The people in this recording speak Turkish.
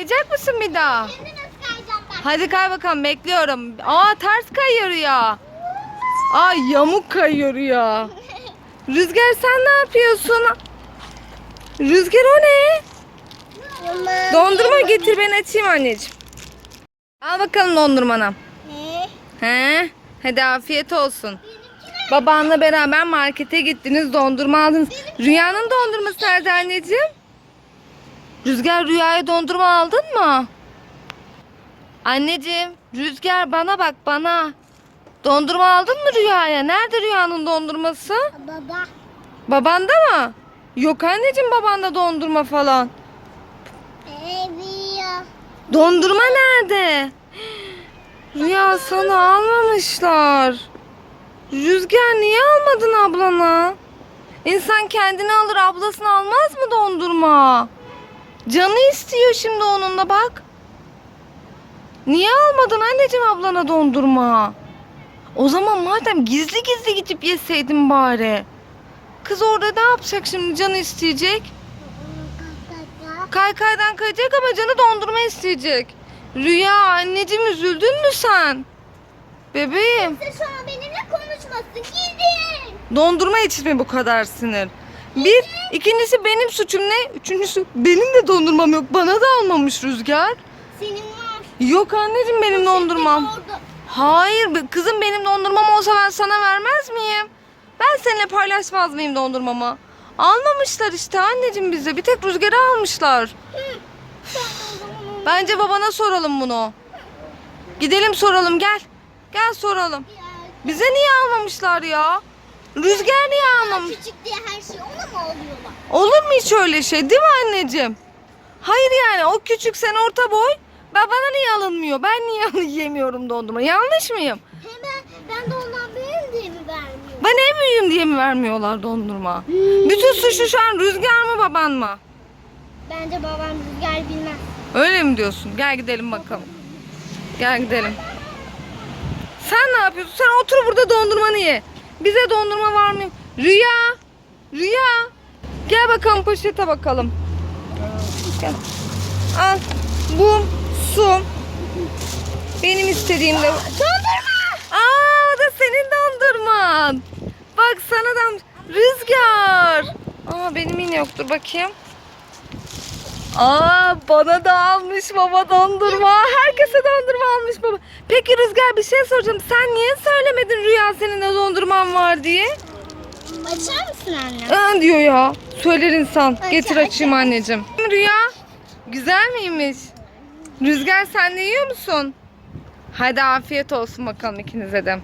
kayacak mısın bir daha? Şimdi nasıl kayacağım ben? Hadi kay bakalım bekliyorum. Aa ters kayıyor ya. Aa yamuk kayıyor ya. Rüzgar sen ne yapıyorsun? Rüzgar o ne? Dondurma getir ben açayım anneciğim. Al bakalım dondurmanı. Ne? He? Hadi afiyet olsun. Babanla beraber markete gittiniz dondurma aldınız. Rüyanın dondurması nerede anneciğim? Rüzgar Rüya'ya dondurma aldın mı? Anneciğim Rüzgar bana bak bana. Dondurma aldın mı Rüya'ya? Nerede Rüya'nın dondurması? Baba. Babanda mı? Yok anneciğim babanda dondurma falan. Baby. Dondurma nerede? Rüya sana almamışlar. Rüzgar niye almadın ablana? İnsan kendini alır ablasını almaz mı dondurma? Canı istiyor şimdi onun da bak. Niye almadın anneciğim ablana dondurma? O zaman madem gizli gizli gidip yeseydin bari. Kız orada ne yapacak şimdi canı isteyecek? Kaykaydan kayacak ama canı dondurma isteyecek. Rüya anneciğim üzüldün mü sen? Bebeğim Sen şu an benimle konuşmasın. Gidin. dondurma için mi bu kadar sinir? Bir, ikincisi benim suçum ne? Üçüncüsü benim de dondurmam yok. Bana da almamış Rüzgar. Senin var. Yok anneciğim benim dondurmam. Orada. Hayır be- kızım benim dondurmam olsa ben sana vermez miyim? Ben seninle paylaşmaz mıyım dondurmamı? Almamışlar işte anneciğim bize. Bir tek Rüzgar'ı almışlar. Bence babana soralım bunu. Gidelim soralım gel. Gel soralım. Bize niye almamışlar ya? Rüzgar niye almamış? Küçük diye her şey ona mı oluyorlar? Olur mu hiç öyle şey değil mi anneciğim? Hayır yani o küçük sen orta boy. Ben bana niye alınmıyor? Ben niye yiyemiyorum dondurma? Yanlış mıyım? Hemen ben de ondan büyüğüm diye mi vermiyorum? Ben en büyüğüm diye mi vermiyorlar dondurma? Bütün suçlu şu an Rüzgar mı baban mı? Bence babam rüzgar bilmez. Öyle mi diyorsun? Gel gidelim bakalım. Gel gidelim. Sen ne yapıyorsun? Sen otur burada dondurmanı ye. Bize dondurma var mı? Rüya. Rüya. Gel bakalım poşete bakalım. Gel. Al. Bu su. Benim istediğim de. Dondurma. Aa o da senin dondurman. Bak sana da rüzgar. Aa benim yine yoktur bakayım. Aa bana da almış baba dondurma. Herkese dondurma almış baba. Peki Rüzgar bir şey soracağım. Sen niye söylemedin Rüya senin de dondurman var diye? Açar mısın anne? Aa diyor ya. Söyler insan. Aç, Getir aç, açayım aç. anneciğim. Rüya güzel miymiş? Rüzgar sen de yiyor musun? Hadi afiyet olsun bakalım ikinize de.